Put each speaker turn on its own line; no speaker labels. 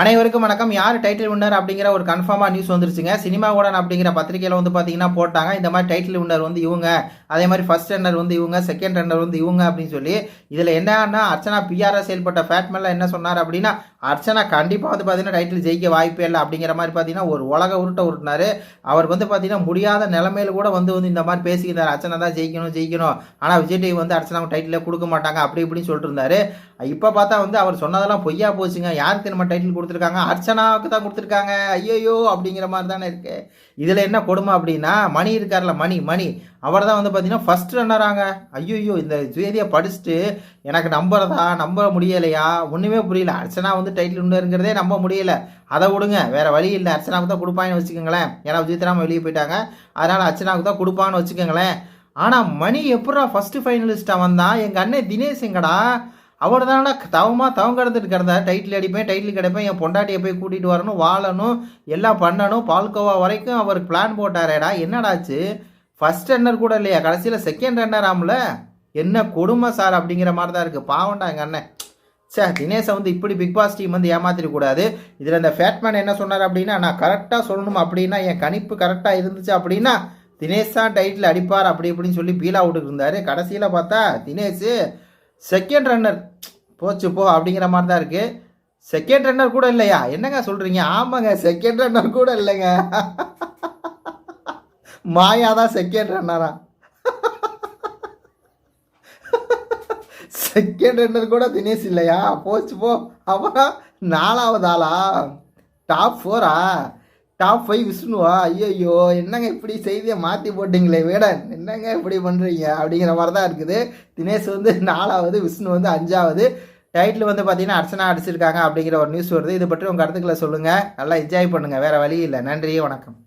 அனைவருக்கும் வணக்கம். யார் டைட்டில் வின்னர் அப்படிங்கிற ஒரு கன்ஃபார்மாக நியூஸ் வந்துருச்சுங்க. சினிமாவுடன் அப்படிங்கிற பத்திரிகையில் வந்து பார்த்தீங்கன்னா போட்டாங்க. இந்த மாதிரி டைட்டில் வின்னர் வந்து இவங்க. அதே மாதிரி ஃபர்ஸ்ட் ரன்னர் வந்து இவங்க செகண்ட் ரன்னர் வந்து இவங்க அப்படின்னு சொல்லி இதில் என்னன்னா அர்ச்சனா பிஆர்எஸ் செயல்பட்ட ஃபேட்மெல்லாம் என்ன சொன்னார் அப்படின்னா அர்ச்சனா கண்டிப்பாக வந்து பார்த்தீங்கன்னா டைட்டில் ஜெயிக்க வாய்ப்பே இல்லை அப்படிங்கிற மாதிரி பார்த்தீங்கன்னா ஒரு உலக உருட்டை உருட்டினார். அவர் வந்து பார்த்தீங்கன்னா முடியாத நிலமையில கூட வந்து வந்து இந்த மாதிரி பேசிக்கிறார் அர்ச்சனா தான் ஜெயிக்கணும் ஜெயிக்கணும். ஆனால் விஜய் டிவி வந்து அர்ச்சனா டைட்டிலே கொடுக்க மாட்டாங்க. அப்படி இப்படின்னு சொல்லிட்டு இருந்தாரு. இப்போ பார்த்தா வந்து அவர் சொன்னதெல்லாம் பொய்யா போச்சுங்க. யாருக்கு நம்ம டைட்டில் கொடுத்துருக்காங்க. அர்ச்சனாவுக்கு தான் கொடுத்துருக்காங்க. ஐயோ அப்படிங்கிற மாதிரி தானே இருக்கு. இதில் என்ன கொடுமை அப்படின்னா மணி இருக்கார்ல மணி மணி. அவர் தான் வந்து பார்த்தீங்கன்னா ஃபஸ்ட் ரன்னராங்க ஐயோ இந்த செய்தியை படிச்சுட்டு எனக்கு நம்புறதா? நம்ப முடியலையா? ஒன்றுமே புரியல. அர்ச்சனா வந்து டைட்டில் உண்டுங்கிறதே நம்ப முடியல. அதை விடுங்க. வேற வழி இல்லை. அர்ச்சனாவுக்கு தான் கொடுப்பாங்கன்னு வச்சுக்கோங்களேன். ஏன்னா விஜயத்ராம வெளியே போயிட்டாங்க. அதனால் அர்ச்சனாவுக்கு தான் கொடுப்பான்னு வச்சுக்கோங்களேன். ஆனால் மணி எப்படா ஃபஸ்ட்டு ஃபைனலிஸ்ட்டாக வந்தான் எங்கள் அண்ணன் தினேஷ் எங்கடா? அவர் தானே தவமாக தவம் கடந்துட்டு கிடந்தார் டைட்டில் அடிப்பேன் டைட்டில் கிடைப்பேன் என் பொண்டாட்டியை போய் கூட்டிகிட்டு வரணும் வாழணும் எல்லாம் பண்ணணும் பால்கோவா வரைக்கும் அவர் பிளான் போட்டாரேடா என்னடாச்சு? ஃபர்ஸ்ட் ரன்னர் கூட இல்லையா? கடைசியில் செகண்ட் ரன்னர் ஆமல? என்ன கொடுமை சார் அப்படிங்கிற மாதிரி தான் இருக்குது பாவண்டா எங்கள் அண்ணன். சே தினேஷை வந்து இப்படி பிக் பாஸ் டீம் வந்து ஏமாத்திடக்கூடாது. இதில் இந்த ஃபேட்மேன் என்ன சொன்னார் அப்படின்னா நான் கரெக்டாக சொல்லணும் அப்படின்னா என் கணிப்பு கரெக்டாக இருந்துச்சு அப்படின்னா தினேஷ் தான் டைட்டில் அடிப்பார் அப்படி இப்படின்னு சொல்லி பீல் அவுட்டுக்கு இருந்தார். கடைசியில் பார்த்தா தினேஷ் செகண்ட் ரன்னர் போச்சு போ அப்படிங்கிற மாதிரி தான் இருக்குது செகண்ட் ரன்னர் கூட இல்லையா? என்னங்க சொல்கிறீங்க ஆமாங்க செகண்ட் ரன்னர் கூட இல்லைங்க. மாயா தான் செகண்ட் ரன்னரா செகண்ட் ரன்னர் கூட தினேஷ் இல்லையா? போச்சு போ. அப்புறம் நாலாவது ஆளா? டாப் ஃபோரா டாப் ஃபைவ் விஷ்ணுவா? ஐயோ என்னங்க இப்படி செய்தியை மாற்றி போட்டிங்களே வேடன் என்னங்க இப்படி பண்ணுறீங்க அப்படிங்கிற மாதிரி தான் இருக்குது. தினேஷ் வந்து நாலாவது விஷ்ணு வந்து அஞ்சாவது. டைட்டில் வந்து பார்த்தீங்கன்னா அர்ச்சனா அடிச்சிருக்காங்க அப்படிங்கிற ஒரு நியூஸ் வருது. இது பற்றி உங்கள் கருத்துக்களை சொல்லுங்கள் நல்லா என்ஜாய் பண்ணுங்கள் வேறு வழி இல்லை. நன்றி வணக்கம்.